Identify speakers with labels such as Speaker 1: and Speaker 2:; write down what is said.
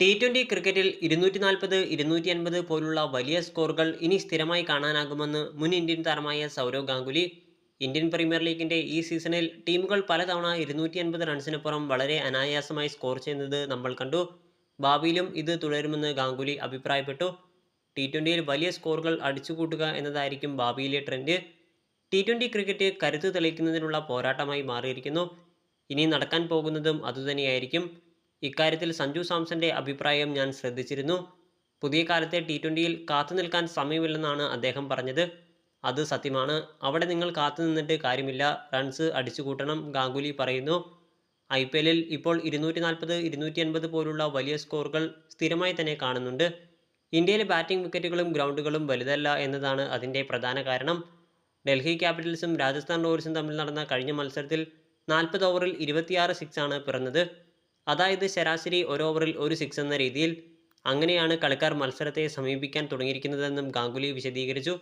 Speaker 1: T twenty ക്രിക്കറ്റിൽ ഇരുന്നൂറ്റി നാൽപ്പത് ഇരുന്നൂറ്റി അൻപത് പോലുള്ള വലിയ സ്കോറുകൾ ഇനി സ്ഥിരമായി കാണാനാകുമെന്ന് മുൻ ഇന്ത്യൻ താരമായ സൗരവ് ഗാംഗുലി. ഇന്ത്യൻ പ്രീമിയർ ലീഗിന്റെ ഈ സീസണിൽ ടീമുകൾ പലതവണ ഇരുന്നൂറ്റി അൻപത് റൺസിനപ്പുറം വളരെ അനായാസമായി സ്കോർ ചെയ്യുന്നത് നമ്മൾ കണ്ടു. ഭാവിയിലും ഇത് തുടരുമെന്ന് ഗാംഗുലി അഭിപ്രായപ്പെട്ടു. ടി ട്വന്റിയിൽ വലിയ സ്കോറുകൾ അടിച്ചുകൂട്ടുക എന്നതായിരിക്കും ഭാവിയിലെ ട്രെൻഡ്. ടി ട്വന്റി ക്രിക്കറ്റ് കരുത്ത് തെളിയിക്കുന്നതിനുള്ള പോരാട്ടമായി മാറിയിരിക്കുന്നു. ഇനി നടക്കാൻ പോകുന്നതും അതുതന്നെയായിരിക്കും. ഇക്കാര്യത്തിൽ സഞ്ജു സാംസന്റെ അഭിപ്രായം ഞാൻ ശ്രദ്ധിച്ചിരുന്നു. പുതിയ കാലത്തെ ടി ട്വന്റിയിൽ കാത്തു നിൽക്കാൻ സമയമില്ലെന്നാണ് അദ്ദേഹം പറഞ്ഞത്. അത് സത്യമാണ്. അവിടെ നിങ്ങൾ കാത്തു നിന്നിട്ട് കാര്യമില്ല. റൺസ് അടിച്ചു കൂട്ടണം ഗാംഗുലി പറയുന്നു. ഐ പി എല്ലിൽ ഇപ്പോൾ ഇരുന്നൂറ്റി നാൽപ്പത് ഇരുന്നൂറ്റി അൻപത് പോലുള്ള വലിയ സ്കോറുകൾ സ്ഥിരമായി തന്നെ കാണുന്നുണ്ട്. ഇന്ത്യയിലെ ബാറ്റിംഗ് വിക്കറ്റുകളും ഗ്രൗണ്ടുകളും വലുതല്ല എന്നതാണ് അതിന്റെ പ്രധാന കാരണം. ഡൽഹി ക്യാപിറ്റൽസും രാജസ്ഥാൻ റോയൽസും തമ്മിൽ നടന്ന കഴിഞ്ഞ മത്സരത്തിൽ നാൽപ്പത് ഓവറിൽ ഇരുപത്തിയാറ് സിക്സാണ് പിറന്നത്. അതായത് ശരാശരി ഒരു ഓവറിൽ ഒരു സിക്സ് എന്ന രീതിയിൽ അങ്ങനെയാണ് കളിക്കാർ മത്സരത്തെ സമീപിക്കാൻ തുടങ്ങിയിരിക്കുന്നതെന്നും ഗാംഗുലി വിശദീകരിച്ചു.